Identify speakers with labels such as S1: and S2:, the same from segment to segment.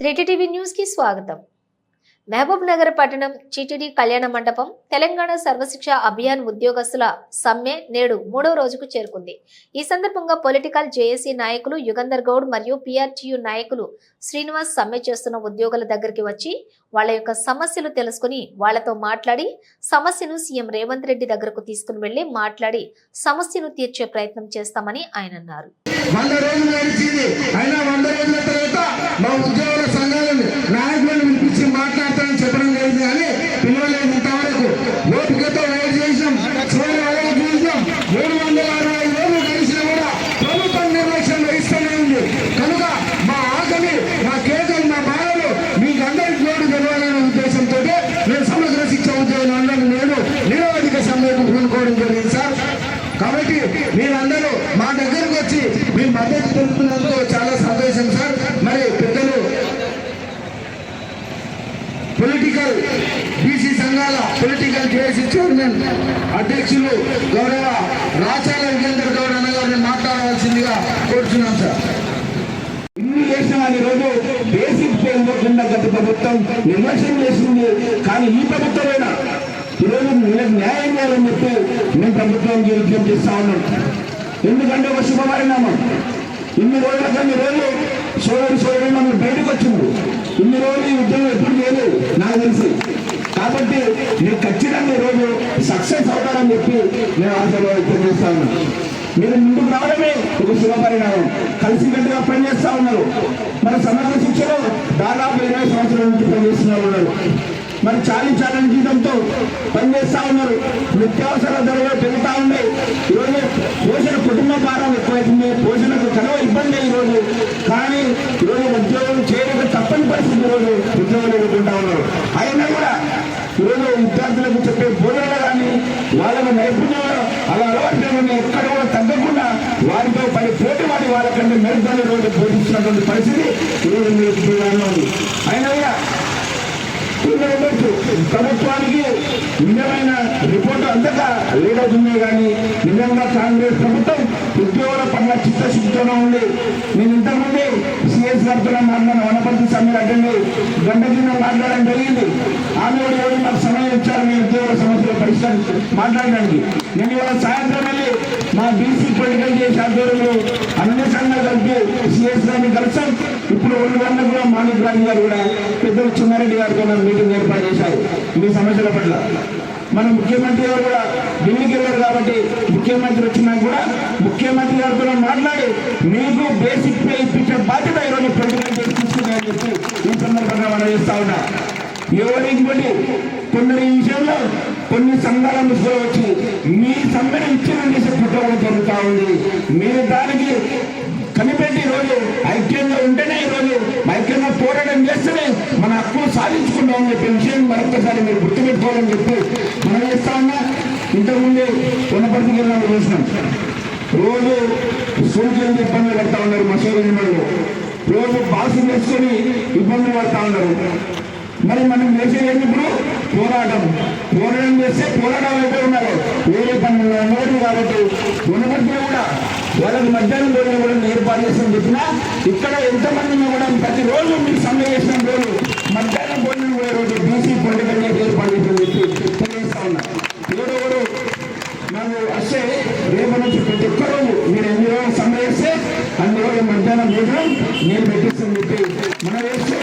S1: త్రీటీ TV న్యూస్కి స్వాగతం. మహబూబ్ నగర్ పట్టణం చిటిడి కళ్యాణ మండపం తెలంగాణ సర్వశిక్ష అభియాన్ ఉద్యోగస్తుల సమ్మె నేడు మూడవ రోజుకు చేరుకుంది. ఈ సందర్భంగా పొలిటికల్ జేఏసీ నాయకులు యుగంధర్ గౌడ్ మరియు పిఆర్టీయు నాయకులు శ్రీనివాస్ సమ్మె చేస్తున్న ఉద్యోగుల దగ్గరికి వచ్చి వాళ్ళ యొక్క సమస్యలు తెలుసుకుని వాళ్ళతో మాట్లాడి సమస్యను సీఎం రేవంత్ రెడ్డి దగ్గరకు తీసుకుని వెళ్ళి మాట్లాడి సమస్యను తీర్చే ప్రయత్నం చేస్తామని ఆయన అన్నారు.
S2: మా ఉద్యోగుల సంఘాలను నాయకులను పిలిపించి మాట్లాడతానని చెప్పడం లేదు కానీ పిలవలేదు ఇంతవరకు ఓపికతో వెయిట్ చేసాం చివరి వరకు చూసాం మూడు వందల అరవై ఐదు రోజులు గడిచినా కూడా ప్రభుత్వం నిర్లక్ష్యం వహిస్తూనే ఉంది కనుక మా ఆకలి మా కేకలు మా బాధలు మీకు అందరికి నోటు తెలవాలనే ఉద్దేశంతో నేను సమగ్ర శిక్ష ఉద్యోగులు అందరూ నేను నిరవధిక సమ్మెకు పూనుకోవడం జరిగింది సార్ కాబట్టి మీరందరూ మా దగ్గరకు వచ్చి మీ మద్దతు తెలుపుతున్నందుకు చాలా సంతోషం సార్ మరి పెద్దలు పొలిటికల్ బీసీ సంఘాల పొలిటికల్ జేఏసీ చైర్మన్ అధ్యక్షులు గౌరవ రాచాల విజేందర్ గౌడ్ అన్న గారిని మాట్లాడవలసిందిగా కోరుతున్నాం సార్ ఇన్ని చేసిన రోజు బేసిక్ పే ఇవ్వకుండా గత ప్రభుత్వం నిర్లక్ష్యం చేసింది. కానీ ఈ ప్రభుత్వమైనా? ఈరోజు వీళ్ళకి న్యాయం చేయాలని చెప్పి మేము ప్రభుత్వానికి విజ్ఞప్తి చేస్తా ఉన్నాం. ఎందుకంటే ఒక శుభపరిణామం. ఇన్ని రోజుల కొన్ని రోజులు సోదరి సోదరి మనం బయటకు వచ్చింది ఇన్ని రోజులు ఈ ఉద్యోగం ఎప్పుడు లేదు నాకు తెలిసి. కాబట్టి మీరు ఖచ్చితంగా ఈరోజు సక్సెస్ అవుతారని చెప్పి నేను ఆశలో వ్యక్తం చేస్తా ఉన్నాను మీరు ముందుకు రావడమే ఒక శుభపరిణామం కలిసికట్టుగా పనిచేస్తా ఉన్నారు. మన సమగ్ర శిక్షలో దాదాపు ఇరవై సంవత్సరాల నుంచి పనిచేస్తున్నారు ఉన్నారు. మరి చాలీ చాలని జీతంతో పనిచేస్తా ఉన్నారు. నిత్యావసర ధరలు పెరుగుతా ఉన్నాయి. ఈరోజు పోషణ కుటుంబ భారం ఎక్కువైతుంది. పోషణకు కలవ ఇబ్బంది ఈరోజు. కానీ ఈరోజు ఉద్యోగం చేయడం తప్పని పరిస్థితి ఈరోజు ఉద్యోగం ఎదుర్కొంటా ఉన్నారు. అయినా కూడా ఈరోజు విద్యార్థులకు చెప్పే బోధనలు కానీ వాళ్ళకు నైపుణ్యం అలా అలవాటు ఎక్కడ కూడా తగ్గకుండా వారితో పని పోటీ వాడి వాళ్ళకంటే మెరుగైన రోజు బోధించినటువంటి పరిస్థితి ఈరోజు మీరు ఉంది అయినా కూడా ఉండొచ్చు ప్రభుత్వానికి నిజమైన రిపోర్ట్ అంతగా లేదవుతుందే కానీ నిజంగా కాంగ్రెస్ ప్రభుత్వం ఉద్యోగుల పట్ల చిత్తశుద్ధితోనే ఉంది. నేను ఇంతకుముందే సిఎస్ గారితో మాట్లాడిన వనపర్తి సమ్మె అటెండ్ గంట కింద మాట్లాడడం జరిగింది. ఆమె కూడా ఎవరు నాకు సమయం ఇచ్చారు మీ ఉద్యోగుల సమస్యల పరిష్కారం మాట్లాడడానికి. నేను ఇవాళ సాయంత్రం వెళ్ళి మా బీసీ పొలిటికల్ చేసే ఆధ్వర్యంలో అన్ని సంఘాలు కలిపి సిఎస్ గారిని కలిసాం. ఇప్పుడు రెండు గంటలకు కూడా మాణిక్ రాజు గారు కూడా పెద్దలు చిన్నారెడ్డి గారితో నాకు మీటింగ్ ఏర్పాటు చేశారు మీ సమస్యల పట్ల. మన ముఖ్యమంత్రి గారు కూడా ఢిల్లీకి వెళ్ళారు కాబట్టి ముఖ్యమంత్రి వచ్చినా కూడా ముఖ్యమంత్రి గారితో మాట్లాడి మీకు బేసిక్ పే ఇప్పించే బాధ్యత ఈరోజు పొలిటికల్ చేసి చెప్పి ఈ సందర్భంగా మనం చేస్తా ఉన్నా. ఎవరు ఇంకోటి కొందరు ఈ విషయంలో కొన్ని సంఘాల ముసుగులు వచ్చి మీ సమ్మెను ఇచ్చిన చేసే కుట్రలు జరుగుతూ ఉంది. మీరు దానికి కనిపెట్టి రోజు ఐక్యంగా ఉంటేనే మనం పోరాటం చేస్తేనే మన హక్కులు సాధించుకుంటామని చెప్పే విషయం మరొకసారి మీరు గుర్తుపెట్టుకోవాలని చెప్పి మనం చేస్తా ఉన్నా. ఇంతకుముందే ఉన్నపర్తికి వెళ్ళినప్పుడు చూసినాం. రోజు సూచనలు ఇబ్బందులు పడతా ఉన్నారు మసూరు రోజు బాసులు వేసుకొని ఇబ్బందులు పడతా ఉన్నారు. మరి మనం వేసేది ఇప్పుడు? పోరాటం పోరాటం చేస్తే పోరాటం అయితే ఉన్నారు వేరే పని ఉండదు కాబట్టి ఉన్నప్పటికీ కూడా వాళ్ళకి మధ్యాహ్నం భోజనం కూడా ఏర్పాటు చేస్తామని చెప్పినా ఇక్కడ ఎంతమంది కూడా ప్రతిరోజు మీకు సమ్మె చేసిన రోజు మధ్యాహ్నం భోజనం కూడా రోజు బీసీ పొలిటికల్ ఏర్పాటు చేసిన చెప్పి తెలియజేస్తా ఉన్నా. ఏడవరు నాకు వస్తే రేపు నుంచి ప్రతి ఒక్కరు మీరు ఎన్ని రోజులు సమ్మె చేస్తే అన్ని రోజులు మధ్యాహ్నం భోజనం నేను పెట్టి చెప్పి మనం వేస్తే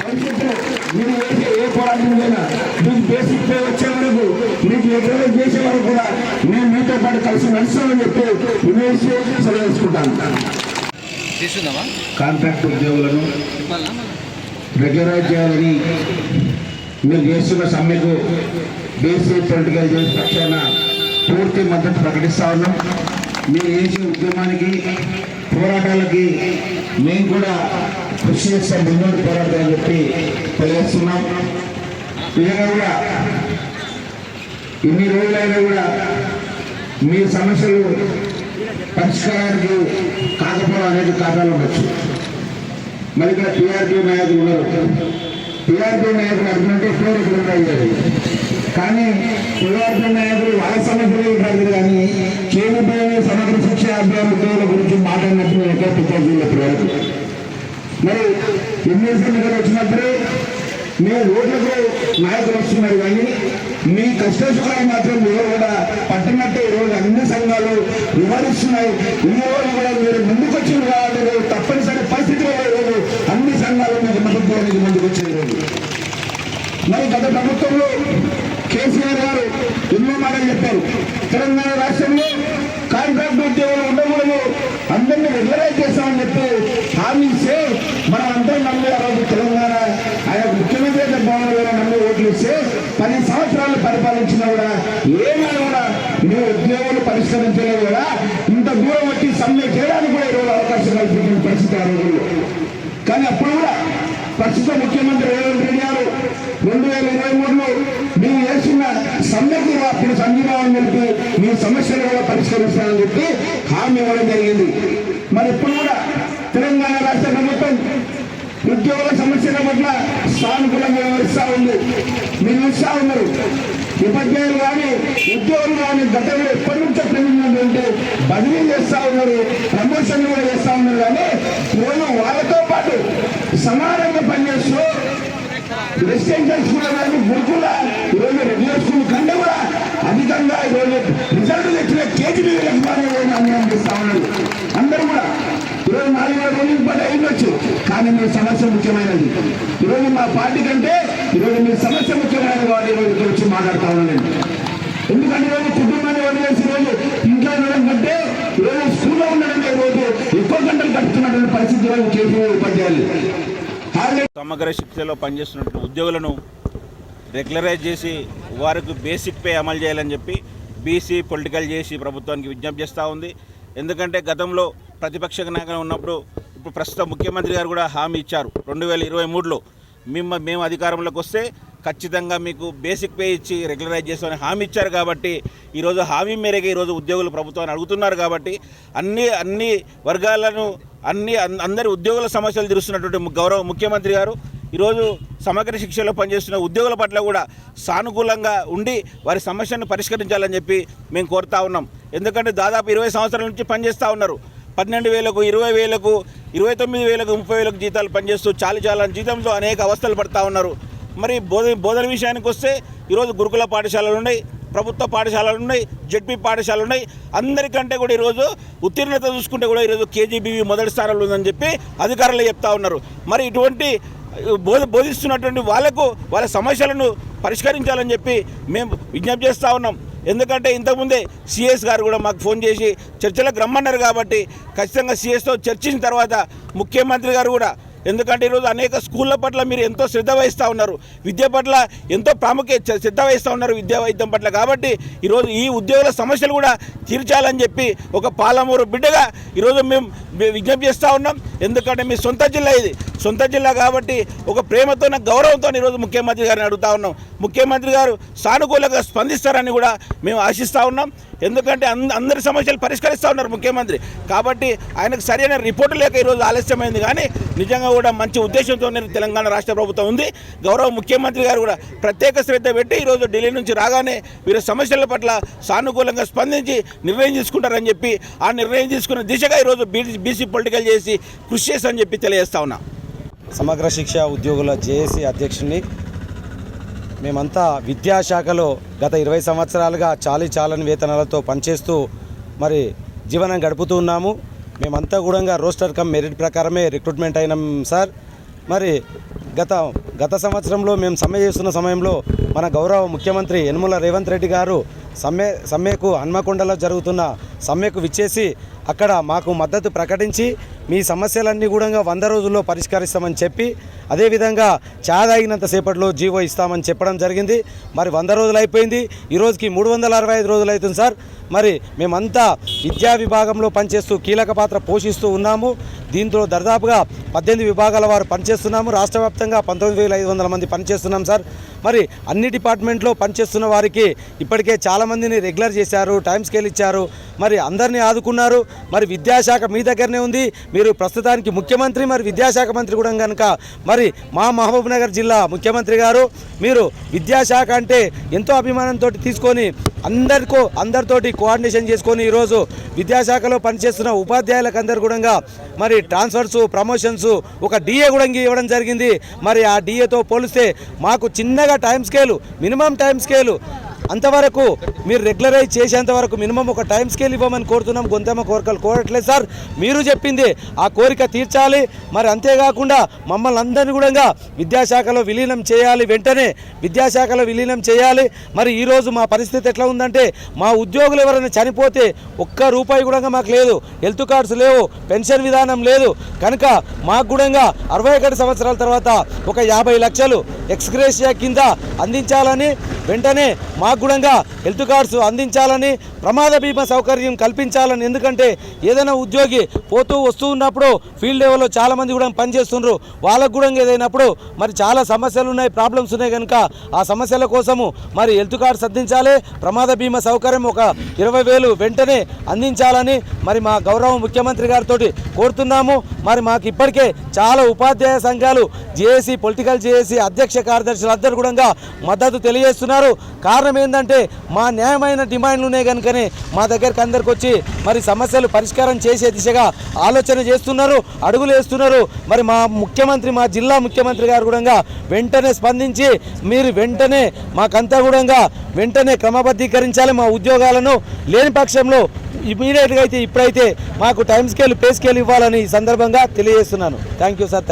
S2: భవిష్యత్తులో మీరు వేసే ఏ పోరాటం లేదా మీకు బేసిక్ పే వచ్చే వరకు మీకు ఎగ్రవేట్ చేసే వరకు కూడా నేను మీతో పాటు కలిసి నడుస్తామని చెప్పి చేసి సెలవు కాంట్రాక్ట్ ఉద్యోగులను
S3: చెప్పాలా
S2: రెగ్యులరైజ్ చేయాలని మీరు చేస్తున్న సమ్మెకు బీసీ పొలిటికల్ చేసే పక్షాన పూర్తి మద్దతు ప్రకటిస్తా ఉన్నాం. మీరు చేసే ఉద్యమానికి పోరాటాలకి మేము కూడా కృషి చేస్తాం ముందు పోరాటాలని చెప్పి తెలియజేస్తున్నాం. నిజంగా కూడా ఇన్ని రోజులైనా కూడా మీ సమస్యలు పరిష్కారానికి కాకపోవడం అనేది కారణాలు ఉండొచ్చు. మరి ఇక్కడ టీఆర్పీ నాయకులు ఉన్నారు. టీఆర్పీ నాయకులు అర్థమంటే పేరు ఇక్కడ అయ్యారు కానీ టీఆర్పీ నాయకులు వాళ్ళ సమస్యలు కాదు కానీ కేంద్రపైన సమగ్ర శిక్ష అభియాన్ ఉద్యోగుల గురించి మాట్లాడినప్పుడు ఎక్కడ పిచ్చాల్సింది ఇప్పటి మరి ఎమ్మెల్సీ ఎన్నికలు వచ్చినప్పుడు మీ ఓట్లకు నాయకులు వస్తున్నారు కానీ మీ కష్ట సుఖాలు మాత్రం మీరు కూడా పట్టినట్టు ఈరోజు అన్ని సంఘాలు వివరిస్తున్నాయి. ఈ రోజు కూడా మీరు ముందుకొచ్చిన కాబట్టి తప్పనిసరి పరిస్థితిలో ఈరోజు అన్ని సంఘాలు మీకు మద్దతు ముందుకొచ్చే రోజు. మరి గత ప్రభుత్వంలో కేసీఆర్ గారు ఎన్నో మాటలు చెప్పారు. తెలంగాణ రాష్ట్రంలో కాంట్రాక్ట్ ఉద్యోగులు ఉండకూడదు అందరినీ రెగ్యులరైజ్ చేస్తామని చెప్పి హామీ ఇస్తే మనం అందరం నమ్మి ఆ రోజు తెలంగాణ ఆయన ముఖ్యమంత్రి అయితే భవన్ గారు నమ్మి ఓట్లు ఇస్తే పది సంవత్సరాలు పరిపాలించినా కూడా ఏమైనా కూడా మీ ఉద్యోగులు పరిష్కరించలేదు కూడా ఇంత దూరం వచ్చి సమ్మె చేయడానికి కూడా ఈరోజు అవకాశం కల్పించిన పరిస్థితి ఆ రోజుల్లో కానీ అప్పుడు కూడా ప్రస్తుత ముఖ్యమంత్రి రేవంత్ రెడ్డి గారు రెండు వేల ఇరవై మూడులో మీరు వేసిన సమ్మెకు అప్పుడు సంజీవాన్ని చెప్పి మీ సమస్యలు కూడా పరిష్కరిస్తానని చెప్పి హామీ ఇవ్వడం జరిగింది. మరి ఇప్పుడు కూడా తెలంగాణ రాష్ట్ర ప్రభుత్వం ఉద్యోగుల సమస్యల పట్ల సానుకూలంగా వ్యవహరిస్తా ఉంది. మీరు ఇస్తా ఉన్నారు. ఉపాధ్యాయులు కానీ ఉద్యోగులు కానీ గతంలో ఎప్పటి నుంచో ప్రేమించినటువంటి బదిలీ చేస్తా ఉన్నారు ప్రమోషన్ కూడా చేస్తూ ఉన్నారు. కానీ ఈరోజు వాళ్ళతో సమానంగా పనిచేస్తూ రెసిడెన్షియల్ స్కూల్ కానీ గురుకుల. ఈరోజు రెగ్యులర్ స్కూల్ కంటే కూడా అధికంగా ఈరోజు రిజల్ట్ తెచ్చిన కేజీబీ లక్ష్మారావు అన్యాయం ఉన్నారు అందరూ కూడా ఈరోజు నాలుగు వేల రోజులు పాటు అయ్యొచ్చు కానీ మీ సమస్య ముఖ్యమైనది. ఈరోజు మా పార్టీ కంటే ఈరోజు మీ సమస్య ముఖ్యమైనది కాబట్టి ఈరోజు ఇక్కడ వచ్చి మాట్లాడుతా ఉన్నాను ఎందుకంటే ఈరోజు కుటుంబాన్ని వదిలేసి ఈరోజు ఇంట్లో ఉండడం కంటే ఈరోజు స్కూల్లో ఉండడం రోజు ఎక్కువ గంటలు గడుపుతున్నటువంటి పరిస్థితి ఈరోజు చేసే ఉపాధ్యాయులు.
S4: సమగ్ర శిక్షలో పనిచేస్తున్నటువంటి ఉద్యోగులను రెగ్యులరైజ్ చేసి వారికి బేసిక్ పే అమలు చేయాలని చెప్పి బీసీ పొలిటికల్ చేసి ప్రభుత్వానికి విజ్ఞప్తి చేస్తూ ఉంది. ఎందుకంటే గతంలో ప్రతిపక్ష నాయకులు ఉన్నప్పుడు ఇప్పుడు ప్రస్తుత ముఖ్యమంత్రి గారు కూడా హామీ ఇచ్చారు. రెండు వేల ఇరవై మూడులో మేము మేము అధికారంలోకి వస్తే ఖచ్చితంగా మీకు బేసిక్ పే ఇచ్చి రెగ్యులరైజ్ చేస్తామని హామీ ఇచ్చారు కాబట్టి ఈరోజు హామీ మేరకు ఈరోజు ఉద్యోగులు ప్రభుత్వాన్ని అడుగుతున్నారు కాబట్టి అన్ని అన్ని వర్గాలను అన్ని అందరి ఉద్యోగుల సమస్యలు తీరుస్తున్నటువంటి గౌరవ ముఖ్యమంత్రి గారు ఈరోజు సమగ్ర శిక్షలో పనిచేస్తున్న ఉద్యోగుల పట్ల కూడా సానుకూలంగా ఉండి వారి సమస్యను పరిష్కరించాలని చెప్పి మేము కోరుతా ఉన్నాం. ఎందుకంటే దాదాపు ఇరవై సంవత్సరాల నుంచి పనిచేస్తూ ఉన్నారు. పన్నెండు వేలకు ఇరవై వేలకు ఇరవై తొమ్మిది వేలకు ముప్పై వేలకు జీతాలు పనిచేస్తూ చాలు చాలా జీతంతో అనేక అవస్థలు పడతా ఉన్నారు. మరి బోధ బోధన విషయానికి వస్తే ఈరోజు గురుకుల పాఠశాలలు ఉన్నాయి. ప్రభుత్వ పాఠశాలలు ఉన్నాయి జడ్పీ పాఠశాలలు ఉన్నాయి. అందరికంటే కూడా ఈరోజు ఉత్తీర్ణత చూసుకుంటే కూడా ఈరోజు కేజీబీవీ మొదటి స్థానంలో ఉందని చెప్పి అధికారులు చెప్తా ఉన్నారు. మరి ఇటువంటి బోధ బోధిస్తున్నటువంటి వాళ్ళకు వాళ్ళ సమస్యలను పరిష్కరించాలని చెప్పి మేము విజ్ఞప్తి చేస్తూ ఉన్నాం. ఎందుకంటే ఇంతకుముందే సిఎస్ గారు కూడా మాకు ఫోన్ చేసి చర్చలకు రమ్మన్నారు కాబట్టి ఖచ్చితంగా సిఎస్తో చర్చించిన తర్వాత ముఖ్యమంత్రి గారు కూడా ఎందుకంటే ఈరోజు అనేక స్కూళ్ళ పట్ల మీరు ఎంతో శ్రద్ధ వహిస్తూ ఉన్నారు. విద్య పట్ల ఎంతో ప్రాముఖ్యత శ్రద్ధ వహిస్తూ ఉన్నారు విద్యా వైద్యం పట్ల. కాబట్టి ఈరోజు ఈ ఉద్యోగుల సమస్యలు కూడా తీర్చాలని చెప్పి ఒక పాలమూరు బిడ్డగా ఈరోజు మేము విజ్ఞప్తి చేస్తూ ఉన్నాం. ఎందుకంటే మీ సొంత జిల్లా ఇది. సొంత జిల్లా కాబట్టి ఒక ప్రేమతో గౌరవంతో ఈరోజు ముఖ్యమంత్రి గారిని అడుగుతా ఉన్నాం. ముఖ్యమంత్రి గారు సానుకూలంగా స్పందిస్తారని కూడా మేము ఆశిస్తూ ఉన్నాం. ఎందుకంటే అంద అందరి సమస్యలు పరిష్కరిస్తూ ఉన్నారు ముఖ్యమంత్రి. కాబట్టి ఆయనకు సరైన రిపోర్టు లేక ఈరోజు ఆలస్యమైంది. కానీ నిజంగా కూడా మంచి ఉద్దేశంతో తెలంగాణ రాష్ట్ర ప్రభుత్వం ఉంది. గౌరవ ముఖ్యమంత్రి గారు కూడా ప్రత్యేక శ్రద్ధ పెట్టి ఈరోజు ఢిల్లీ నుంచి రాగానే వీరి సమస్యల పట్ల సానుకూలంగా స్పందించి నిర్ణయం తీసుకుంటారని చెప్పి ఆ నిర్ణయం తీసుకున్న దిశగా ఈరోజు బీసీ బీసీ పొలిటికల్ చేసి కృషి చేస్తామని చెప్పి తెలియజేస్తా ఉన్నా.
S5: సమగ్ర శిక్ష ఉద్యోగుల జేఏసీ అధ్యక్షుడిని మేమంతా విద్యాశాఖలో గత ఇరవై సంవత్సరాలుగా చాలీ చాలని వేతనాలతో పనిచేస్తూ మరి జీవనం గడుపుతూ ఉన్నాము. మేమంతా కూడా రోస్టర్ కమ్ మెరిట్ ప్రకారమే రిక్రూట్మెంట్ అయినాం సార్. మరి గత గత సంవత్సరంలో మేము సమ్మె చేస్తున్న సమయంలో మన గౌరవ ముఖ్యమంత్రి యనుమల రేవంత్ రెడ్డి గారు సమ్మె సమ్మెకు హన్మకొండలో జరుగుతున్న సమ్మెకు విచ్చేసి అక్కడ మాకు మద్దతు ప్రకటించి మీ సమస్యలన్నీ కూడా వంద రోజుల్లో పరిష్కరిస్తామని చెప్పి అదేవిధంగా చా తాగినంత సేపట్లో జీవో ఇస్తామని చెప్పడం జరిగింది. మరి వంద రోజులు అయిపోయింది ఈ రోజుకి మూడు వందల అరవై ఐదు రోజులు అవుతుంది సార్. మరి మేమంతా విద్యా విభాగంలో పనిచేస్తూ కీలక పాత్ర పోషిస్తూ ఉన్నాము. దీంతో దర్దాపుగా పద్దెనిమిది విభాగాల వారు పనిచేస్తున్నాము. రాష్ట్ర వ్యాప్తంగా పంతొమ్మిది వేల ఐదు వందల మంది పనిచేస్తున్నాం సార్. మరి అన్ని డిపార్ట్మెంట్లో పనిచేస్తున్న వారికి ఇప్పటికే చాలామందిని రెగ్యులర్ చేశారు టైం స్కేల్ ఇచ్చారు మరి అందరినీ ఆదుకున్నారు. మరి విద్యాశాఖ మీ దగ్గరనే ఉంది. మీరు ప్రస్తుతానికి ముఖ్యమంత్రి మరి విద్యాశాఖ మంత్రి కూడా కనుక మరి మా మహబూబ్నగర్ జిల్లా ముఖ్యమంత్రి గారు మీరు విద్యాశాఖ అంటే ఎంతో అభిమానంతో తీసుకొని అందరికో అందరితోటి కోఆర్డినేషన్ చేసుకొని ఈరోజు విద్యాశాఖలో పనిచేస్తున్న ఉపాధ్యాయులకు అందరు కూడా మరి ట్రాన్స్ఫర్స్ ప్రమోషన్స్ ఒక డిఏ కూడా ఇవ్వడం జరిగింది. మరి ఆ డిఏతో పోలిస్తే మాకు చిన్న చిన్నగా time scale minimum time scale అంతవరకు మీరు రెగ్యులరైజ్ చేసేంత వరకు మినిమం ఒక టైం స్కేల్ ఇవ్వమని కోరుతున్నాం. గొంతమ్మ కోరికలు కోరట్లేదు సార్. మీరు చెప్పింది ఆ కోరిక తీర్చాలి. మరి అంతేకాకుండా మమ్మల్ని అందరినీ కూడా విద్యాశాఖలో విలీనం చేయాలి. వెంటనే విద్యాశాఖలో విలీనం చేయాలి. మరి ఈరోజు మా పరిస్థితి ఎట్లా ఉందంటే మా ఉద్యోగులు ఎవరైనా చనిపోతే ఒక్క రూపాయి కూడా మాకు లేదు. హెల్త్ కార్డ్స్ లేవు పెన్షన్ విధానం లేదు. కనుక మాకు కూడా అరవై ఒకటి సంవత్సరాల తర్వాత ఒక యాభై లక్షలు ఎక్స్గ్రేషియా కింద అందించాలని వెంటనే మాకు కూడా హెల్త్ కార్డ్స్ అందించాలని ప్రమాద బీమా సౌకర్యం కల్పించాలని. ఎందుకంటే ఏదైనా ఉద్యోగి పోతూ వస్తూ ఉన్నప్పుడు ఫీల్డ్ లెవెల్లో చాలామంది కూడా పనిచేస్తున్నారు వాళ్ళకు కూడా ఏదైనప్పుడు మరి చాలా సమస్యలు ఉన్నాయి ప్రాబ్లమ్స్ ఉన్నాయి కనుక ఆ సమస్యల కోసము మరి హెల్త్ కార్డ్స్ అందించాలి. ప్రమాద బీమా సౌకర్యం ఒక ఇరవై వేలు వెంటనే అందించాలని మరి మా గౌరవ ముఖ్యమంత్రి గారితో కోరుతున్నాము. మరి మాకు ఇప్పటికే చాలా ఉపాధ్యాయ సంఘాలు జేఏసీ పొలిటికల్ జేఏసీ అధ్యక్ష కార్యదర్శులు అందరూ కూడా మద్దతు తెలియజేస్తున్నారు. కారణం ఏంటంటే మా న్యాయమైన డిమాండ్లు ఉన్నాయి కనుకనే మా దగ్గరికి అందరికి వచ్చి మరి సమస్యలు పరిష్కారం చేసే దిశగా ఆలోచన చేస్తున్నారు అడుగులు వేస్తున్నారు. మరి మా ముఖ్యమంత్రి మా జిల్లా ముఖ్యమంత్రి గారు కూడా వెంటనే స్పందించి మీరు వెంటనే మాకంతా కూడా వెంటనే క్రమబద్ధీకరించాలి మా ఉద్యోగాలను. లేని పక్షంలో ఇమీడియట్గా అయితే ఇప్పుడైతే మాకు టైం స్కేల్ పే స్కేల్ ఇవ్వాలని ఈ సందర్భంగా తెలియజేస్తున్నాను. Thank you sir